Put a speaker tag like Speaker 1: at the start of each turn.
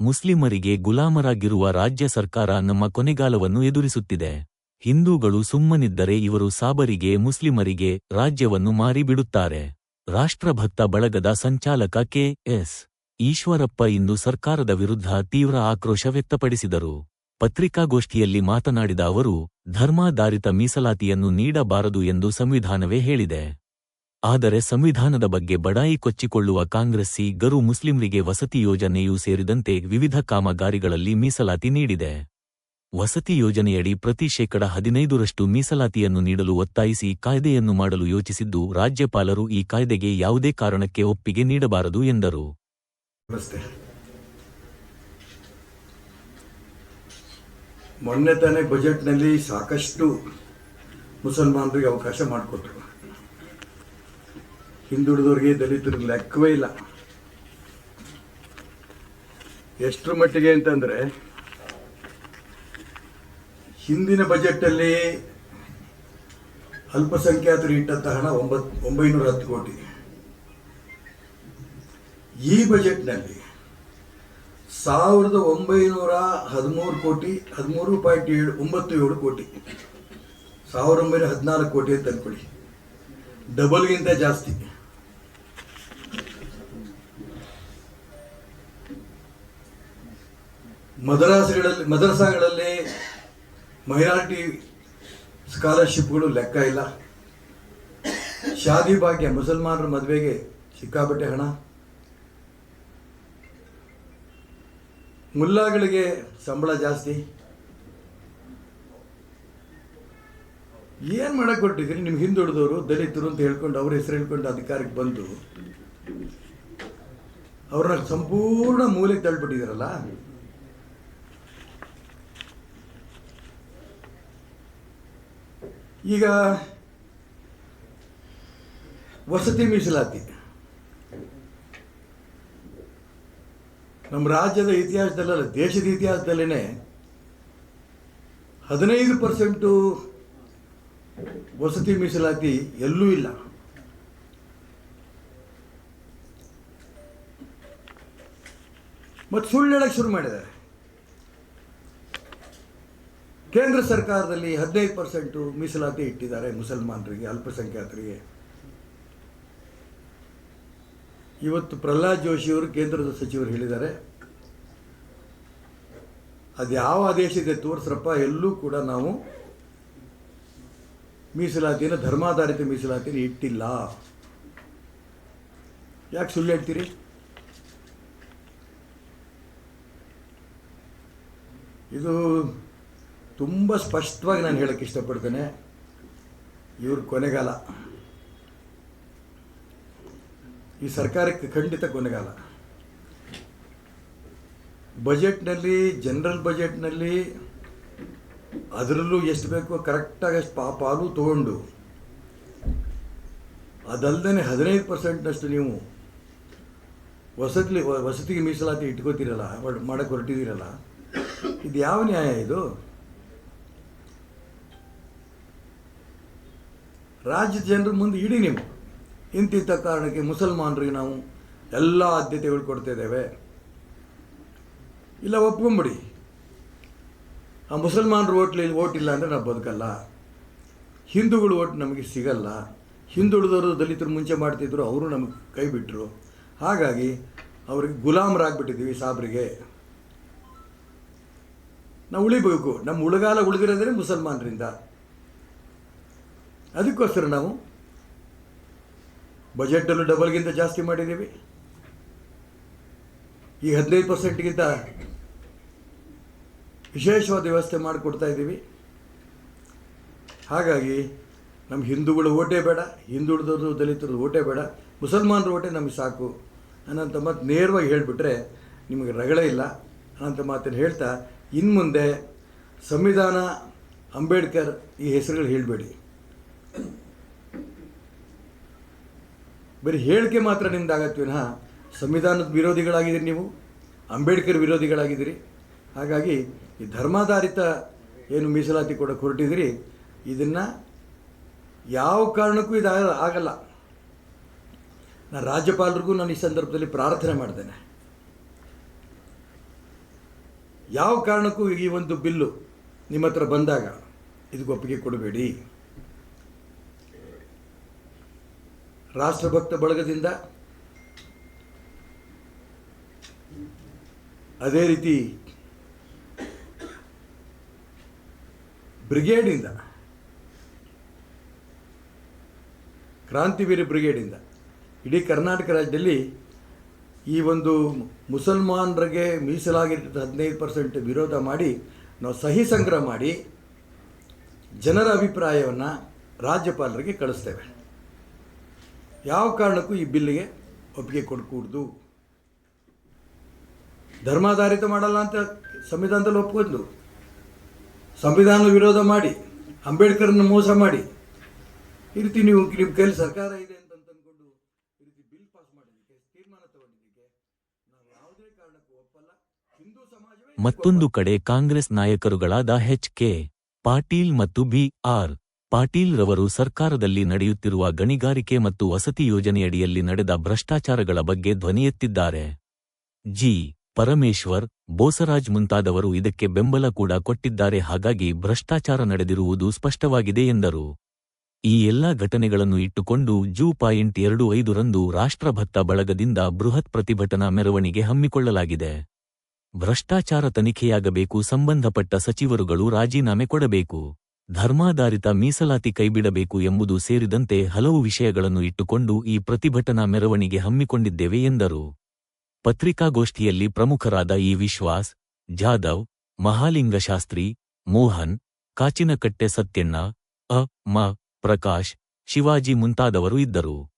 Speaker 1: ಮುಸ್ಲಿಮರಿಗೆ ಗುಲಾಮರಾಗಿರುವ ರಾಜ್ಯ ಸರ್ಕಾರ ನಮ್ಮ ಕೊನೆಗಾಲವನ್ನು ಎದುರಿಸುತ್ತಿದೆ. ಹಿಂದೂಗಳು ಸುಮ್ಮನಿದ್ದರೆ ಇವರು ಸಾಬರಿಗೆ, ಮುಸ್ಲಿಮರಿಗೆ ರಾಜ್ಯವನ್ನು ಮಾರಿಬಿಡುತ್ತಾರೆ. ರಾಷ್ಟ್ರಭಕ್ತ ಬಳಗದ ಸಂಚಾಲಕ ಕೆ. ಎಸ್. ಈಶ್ವರಪ್ಪ ಇಂದು ಸರ್ಕಾರದ ವಿರುದ್ಧ ತೀವ್ರ ಆಕ್ರೋಶ ವ್ಯಕ್ತಪಡಿಸಿದರು. ಪತ್ರಿಕಾಗೋಷ್ಠಿಯಲ್ಲಿ ಮಾತನಾಡಿದ ಅವರು, ಧರ್ಮಾಧಾರಿತ ಮೀಸಲಾತಿಯನ್ನು ನೀಡಬಾರದು ಎಂದು ಸಂವಿಧಾನವೇ ಹೇಳಿದೆ. ಆದರೆ ಸಂವಿಧಾನದ ಬಗ್ಗೆ ಬಡಾಯಿ ಕೊಚ್ಚಿಕೊಳ್ಳುವ ಕಾಂಗ್ರೆಸ್ಸಿ ಗರು ಮುಸ್ಲಿಂರಿಗೆ ವಸತಿ ಯೋಜನೆಯೂ ಸೇರಿದಂತೆ ವಿವಿಧ ಕಾಮಗಾರಿಗಳಲ್ಲಿ ಮೀಸಲಾತಿ ನೀಡಿದೆ. ವಸತಿ ಯೋಜನೆಯಡಿ ಪ್ರತಿ ಶೇಕಡ ಹದಿನೈದರಷ್ಟು ಮೀಸಲಾತಿಯನ್ನು ನೀಡಲು ಒತ್ತಾಯಿಸಿ ಕಾಯ್ದೆಯನ್ನು ಮಾಡಲು ಯೋಚಿಸಿದ್ದು ರಾಜ್ಯಪಾಲರು ಈ ಕಾಯ್ದೆಗೆ ಯಾವುದೇ ಕಾರಣಕ್ಕೆ ಒಪ್ಪಿಗೆ ನೀಡಬಾರದು ಎಂದರು.
Speaker 2: ಮೊನ್ನೆ ತಾನೇ ಬಜೆಟ್ನಲ್ಲಿ ಸಾಕಷ್ಟು ಮುಸಲ್ಮಾನರಿಗೆ ಅವಕಾಶ ಮಾಡಿಕೊಟ್ರು. ಹಿಂದುಳಿದವರಿಗೆ ದಲಿತರಿಗೆ ಲೆಕ್ಕವೇ ಇಲ್ಲ. ಎಷ್ಟರ ಮಟ್ಟಿಗೆ ಅಂತಂದ್ರೆ, ಹಿಂದಿನ ಬಜೆಟಲ್ಲಿ ಅಲ್ಪಸಂಖ್ಯಾತರು ಇಟ್ಟಂತ ಹಣ ಒಂಬತ್, ಒಂಬೈನೂರ ಹತ್ತು ಕೋಟಿ. ಈ ಬಜೆಟ್ನಲ್ಲಿ ಸಾವಿರದ ಒಂಬೈನೂರ ಹದಿಮೂರು ಕೋಟಿ, ಹದಿಮೂರು ಪಾಯಿಂಟ್ ಏಳು ಒಂಬತ್ತು ಏಳು ಕೋಟಿ. ಸಾವಿರದ ಒಂಬೈನೂರ ಹದಿನಾಲ್ಕು ಕೋಟಿ ಅಂತ ಅನ್ಕೊಳ್ಳಿ. ಡಬಲ್ಗಿಂತ ಜಾಸ್ತಿ. ಮದರಾಸಗಳಲ್ಲಿ ಮದರಸಾಗಳಲ್ಲಿ ಮೈನಾರಿಟಿ ಸ್ಕಾಲರ್ಶಿಪ್ಗಳು ಲೆಕ್ಕ ಇಲ್ಲ. ಶಾದಿ ಭಾಗ್ಯ ಮುಸಲ್ಮಾನರ ಮದುವೆಗೆ ಸಿಕ್ಕಾಪಟ್ಟೆ ಹಣ. ಮುಲ್ಲಾಗಳಿಗೆ ಸಂಬಳ ಜಾಸ್ತಿ. ಏನು ಮಾಡಕ್ಕೆ ಕೊಟ್ಟಿದ್ರಿ ನಿಮ್ಮ ಹಿಂದುಳಿದವರು ದಲಿತರು ಅಂತ ಹೇಳ್ಕೊಂಡು ಅವ್ರ ಹೆಸರು ಹೇಳ್ಕೊಂಡು ಅಧಿಕಾರಕ್ಕೆ ಬಂದು ಅವ್ರನ್ನ ಸಂಪೂರ್ಣ ಮೂಲೆಗೆ ತಳ್ಳಿಬಿಟ್ಟಿದ್ದೀರಲ್ಲ? ಈಗ ವಸತಿ ಮೀಸಲಾತಿ. ನಮ್ಮ ರಾಜ್ಯದ ಇತಿಹಾಸದಲ್ಲ ದೇಶದ ಇತಿಹಾಸದಲ್ಲೇ ಹದಿನೈದು ಪರ್ಸೆಂಟು ವಸತಿ ಮೀಸಲಾತಿ ಎಲ್ಲೂ ಇಲ್ಲ. ಮತ್ತು ಸುಳ್ಳು ಹೇಳಕ್ಕೆ ಶುರು ಮಾಡಿದ್ದಾರೆ. ಕೇಂದ್ರ ಸರ್ಕಾರದಲ್ಲಿ ಹದಿನೈದು ಪರ್ಸೆಂಟು ಮೀಸಲಾತಿ ಇಟ್ಟಿದ್ದಾರೆ ಮುಸಲ್ಮಾನರಿಗೆ, ಅಲ್ಪಸಂಖ್ಯಾತರಿಗೆ. ಇವತ್ತು ಪ್ರಹ್ಲಾದ್ ಜೋಶಿಯವರು ಕೇಂದ್ರದ ಸಚಿವರು ಹೇಳಿದ್ದಾರೆ. ಅದು ಯಾವ ಆದೇಶ ಇದೆ ತೋರಿಸ್ರಪ್ಪ, ಎಲ್ಲೂ ಕೂಡ ನಾವು ಮೀಸಲಾತಿನ ಧರ್ಮಾಧಾರಿತ ಮೀಸಲಾತಿನ ಇಟ್ಟಿಲ್ಲ. ಯಾಕೆ ಸುಳ್ಳು ಹೇಳ್ತೀರಿ? ಇದು ತುಂಬ ಸ್ಪಷ್ಟವಾಗಿ ನಾನು ಹೇಳಕ್ಕೆ ಇಷ್ಟಪಡ್ತೇನೆ, ಇವ್ರ ಕೊನೆಗಾಲ. ಈ ಸರ್ಕಾರಕ್ಕೆ ಖಂಡಿತ ಕೊನೆಗಾಲ. ಬಜೆಟ್ನಲ್ಲಿ, ಜನರಲ್ ಬಜೆಟ್ನಲ್ಲಿ ಅದರಲ್ಲೂ ಎಷ್ಟು ಬೇಕೋ ಕರೆಕ್ಟಾಗಿ ಅಷ್ಟು ಪಾ, ಪಾಲು ತೊಗೊಂಡು ಅದಲ್ಲದೆ ಹದಿನೈದು ಪರ್ಸೆಂಟ್ನಷ್ಟು ನೀವು ವಸತಿ, ವಸತಿಗೆ ಮೀಸಲಾತಿ ಇಟ್ಕೋತೀರಲ್ಲ ಮಾಡಕ್ಕೆ ಹೊರಟಿದ್ದೀರಲ್ಲ, ಇದು ಯಾವ ನ್ಯಾಯ ಇದು? ರಾಜ್ಯದ ಜನರ ಮುಂದೆ ಇಡಿ ನೀವು. ಇಂತಿಂಥ ಕಾರಣಕ್ಕೆ ಮುಸಲ್ಮಾನರಿಗೆ ನಾವು ಎಲ್ಲ ಆದ್ಯತೆಗಳು ಕೊಡ್ತಾ ಇದ್ದೇವೆ. ಇಲ್ಲ, ಒಪ್ಕೊಂಬಿಡಿ. ಆ ಮುಸಲ್ಮಾನರು ಓಟ್ಲಿ ಓಟ್ ಇಲ್ಲ ಅಂದರೆ ನಾವು ಬದುಕಲ್ಲ. ಹಿಂದೂಗಳು ಓಟ್ ನಮಗೆ ಸಿಗಲ್ಲ. ಹಿಂದುಳಿದವರು ದಲಿತರು ಮುಂಚೆ ಮಾಡ್ತಿದ್ರು, ಅವರು ನಮಗೆ ಕೈ ಬಿಟ್ಟರು ಹಾಗಾಗಿ ಅವ್ರಿಗೆ ಗುಲಾಮರಾಗ್ಬಿಟ್ಟಿದ್ದೀವಿ ಸಾಬ್ರಿಗೆ. ನಾವು ಉಳಿಬೇಕು. ನಮ್ಮ ಉಳಗಾಲ ಉಳಿದಿರೋದ್ರೆ ಮುಸಲ್ಮಾನರಿಂದ. ಅದಕ್ಕೋಸ್ಕರ ನಾವು ಬಜೆಟಲ್ಲೂ ಡಬಲ್ಗಿಂತ ಜಾಸ್ತಿ ಮಾಡಿದ್ದೀವಿ. ಈ ಹದಿನೈದು ಪರ್ಸೆಂಟ್ಗಿಂತ ವಿಶೇಷವಾದ ವ್ಯವಸ್ಥೆ ಮಾಡಿಕೊಡ್ತಾ ಇದ್ದೀವಿ. ಹಾಗಾಗಿ ನಮ್ಮ ಹಿಂದೂಗಳು ಓಟೇ ಬೇಡ, ಹಿಂದುಳಿದವರು ದಲಿತರು ಓಟೇ ಬೇಡ, ಮುಸಲ್ಮಾನರು ಓಟೆ ನಮಗೆ ಸಾಕು ಅನ್ನೋಂಥ ಮಾತು ನೇರವಾಗಿ ಹೇಳಿಬಿಟ್ರೆ ನಿಮಗೆ ರಗಳೇ ಇಲ್ಲ ಅನ್ನೋಂಥ ಮಾತನ್ನು ಹೇಳ್ತಾ ಇನ್ನು ಮುಂದೆ ಸಂವಿಧಾನ ಅಂಬೇಡ್ಕರ್ ಈ ಹೆಸರುಗಳು ಹೇಳಬೇಡಿ. ಬರೀ ಹೇಳಿಕೆ ಮಾತ್ರ ನಿಮ್ದು ಆಗತ್ತೆ ವಿನಃ ಸಂವಿಧಾನದ ವಿರೋಧಿಗಳಾಗಿದ್ದೀರಿ ನೀವು, ಅಂಬೇಡ್ಕರ್ ವಿರೋಧಿಗಳಾಗಿದ್ದೀರಿ. ಹಾಗಾಗಿ ಈ ಧರ್ಮಾಧಾರಿತ ಏನು ಮೀಸಲಾತಿ ಕೂಡ ಹೊರಟಿದ್ದೀರಿ ಇದನ್ನು ಯಾವ ಕಾರಣಕ್ಕೂ ಇದಾಗ ಆಗ- ಆಗಲ್ಲ. ನಾನು ರಾಜ್ಯಪಾಲರಿಗೂ ನಾನು ಈ ಸಂದರ್ಭದಲ್ಲಿ ಪ್ರಾರ್ಥನೆ ಮಾಡ್ತೇನೆ. ಯಾವ ಕಾರಣಕ್ಕೂ ಈ ಒಂದು ಬಿಲ್ಲು ನಿಮ್ಮ ಹತ್ರ ಬಂದಾಗ ಇದಕ್ಕೆ ಒಪ್ಪಿಗೆ ಕೊಡಬೇಡಿ. ರಾಷ್ಟ್ರಭಕ್ತ ಬಳಗದಿಂದ ಅದೇ ರೀತಿ ಬ್ರಿಗೇಡಿಂದ ಕ್ರಾಂತಿವೀರ ಬ್ರಿಗೇಡಿಂದ ಇಡೀ ಕರ್ನಾಟಕ ರಾಜ್ಯದಲ್ಲಿ ಈ ಒಂದು ಮುಸಲ್ಮಾನರಿಗೆ ಮೀಸಲಾಗಿರ್ತಕ್ಕಂಥ ಹದಿನೈದು ಪರ್ಸೆಂಟ್ ವಿರೋಧ ಮಾಡಿ, ನಾವು ಸಹಿ ಸಂಗ್ರಹ ಮಾಡಿ ಜನರ ಅಭಿಪ್ರಾಯವನ್ನು ರಾಜ್ಯಪಾಲರಿಗೆ ಕಳಿಸ್ತೇವೆ. ಯಾವ ಕಾರಣಕ್ಕೂ ಈ ಬಿಲ್ಲಿಗೆ ಒಪ್ಪಿಗೆ ಕೊಡಕೂಡ್ದು. ಧರ್ಮಾಧಾರಿತ ಮಾಡಲ್ಲ ಅಂತ ಸಂವಿಧಾನದಲ್ಲಿ ಒಪ್ಕೊಂಡು ಸಂವಿಧಾನ ವಿರೋಧ ಮಾಡಿ ಅಂಬೇಡ್ಕರ್ನ ಮೋಸ ಮಾಡಿ. ಈ ರೀತಿ ನೀವು ನಿಮ್ಮ ಕೈಲಿ ಸರ್ಕಾರ ಇದೆ ಅಂತ ಅಂದ್ಕೊಂಡು ಈ ರೀತಿ ಬಿಲ್ ಪಾಸ್ ಮಾಡಿದ್ದಕ್ಕೆ ತೀರ್ಮಾನ ತಗೊಂಡಿದ್ದಕ್ಕೆ ನಾವು ಯಾವುದೇ ಕಾರಣಕ್ಕೂ ಒಪ್ಪಲ್ಲ. ಹಿಂದೂ ಸಮಾಜವೇ
Speaker 1: ಮತ್ತೊಂದು ಕಡೆ ಕಾಂಗ್ರೆಸ್ ನಾಯಕರುಗಳಾದ ಎಚ್ ಕೆ ಪಾಟೀಲ್ ಮತ್ತು ಬಿ ಆರ್. ಪಾಟೀಲ್ ರವರು ಸರ್ಕಾರದಲ್ಲಿ ನಡೆಯುತ್ತಿರುವ ಗಣಿಗಾರಿಕೆ ಮತ್ತು ವಸತಿ ಯೋಜನೆಯಡಿಯಲ್ಲಿ ನಡೆದ ಭ್ರಷ್ಟಾಚಾರಗಳ ಬಗ್ಗೆ ಧ್ವನಿಯೆತ್ತಿದ್ದಾರೆ ಜಿ. ಪರಮೇಶ್ವರ್, ಬೋಸರಾಜ್ ಮುಂತಾದವರು ಇದಕ್ಕೆ ಬೆಂಬಲ ಕೂಡ ಕೊಟ್ಟಿದ್ದಾರೆ. ಹಾಗಾಗಿ ಭ್ರಷ್ಟಾಚಾರ ನಡೆದಿರುವುದು ಸ್ಪಷ್ಟವಾಗಿದೆ ಎಂದರು. ಈ ಎಲ್ಲಾ ಘಟನೆಗಳನ್ನು ಇಟ್ಟುಕೊಂಡು ಜೂ ಪಾಯಿಂಟ್ ಎರಡು ಐದರಂದು ರಾಷ್ಟ್ರಭತ್ತ ಬಳಗದಿಂದ ಬೃಹತ್ ಪ್ರತಿಭಟನಾ ಮೆರವಣಿಗೆ ಹಮ್ಮಿಕೊಳ್ಳಲಾಗಿದೆ. ಭ್ರಷ್ಟಾಚಾರ ತನಿಖೆಯಾಗಬೇಕು, ಸಂಬಂಧಪಟ್ಟ ಸಚಿವರುಗಳು ರಾಜೀನಾಮೆ ಕೊಡಬೇಕು. ಧರ್ಮಾಧಾರಿತ ಮೀಸಲಾತಿ ಕೈಬಿಡಬೇಕು ಎಂಬುದು ಸೇರಿದಂತೆ ಹಲವು ವಿಷಯಗಳನ್ನು ಇಟ್ಟುಕೊಂಡು ಈ ಪ್ರತಿಭಟನಾ ಮೆರವಣಿಗೆ ಹಮ್ಮಿಕೊಂಡಿದ್ದೇವೆ ಎಂದರು. ಪತ್ರಿಕಾಗೋಷ್ಠಿಯಲ್ಲಿ ಪ್ರಮುಖರಾದ ಈ ವಿಶ್ವಾಸ್, ಜಾಧವ್, ಮಹಾಲಿಂಗಶಾಸ್ತ್ರಿ, ಮೋಹನ್, ಕಾಚಿನಕಟ್ಟೆ ಸತ್ಯಣ್ಣ, ಅ, ಮ, ಪ್ರಕಾಶ್, ಶಿವಾಜಿ ಮುಂತಾದವರು ಇದ್ದರು.